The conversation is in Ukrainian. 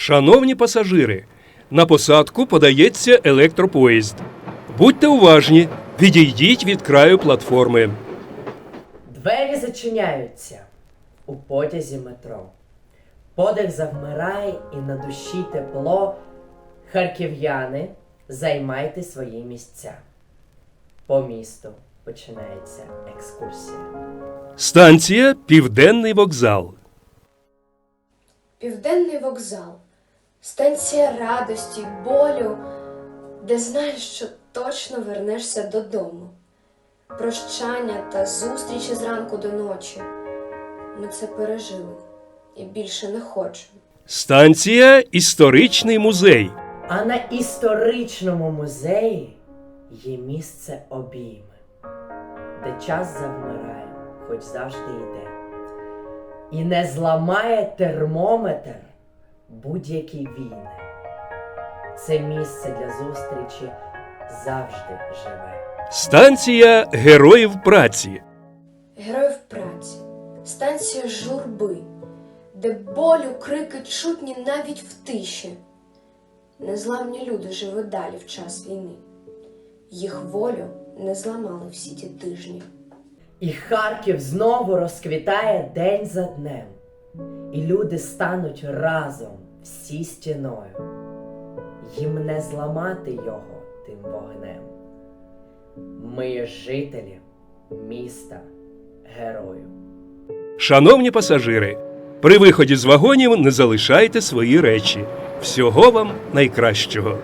Шановні пасажири, на посадку подається електропоїзд. Будьте уважні, відійдіть від краю платформи. Двері зачиняються у потязі метро. Подих завмирає і на душі тепло. Харків'яни, займайте свої місця. По місту починається екскурсія. Станція Південний вокзал. Південний вокзал, станція радості, болю, де знаєш, що точно вернешся додому. Прощання та зустрічі зранку до ночі. Ми це пережили і більше не хочемо. Станція Історичний музей. А на історичному музеї є місце обійми, де час завмирає, хоч завжди йде. І не зламає термометр будь-які війни. Це місце для зустрічі завжди живе. Станція Героїв праці. Героїв праці, станція журби, де болю крики чутні навіть в тиші. Незламні люди живуть далі в час війни. Їх волю не зламали всі ті тижні. І Харків знову розквітає день за днем, і люди стануть разом всі стіною. Їм не зламати його тим вогнем. Ми жителі міста герою. Шановні пасажири, при виході з вагонів не залишайте свої речі. Всього вам найкращого.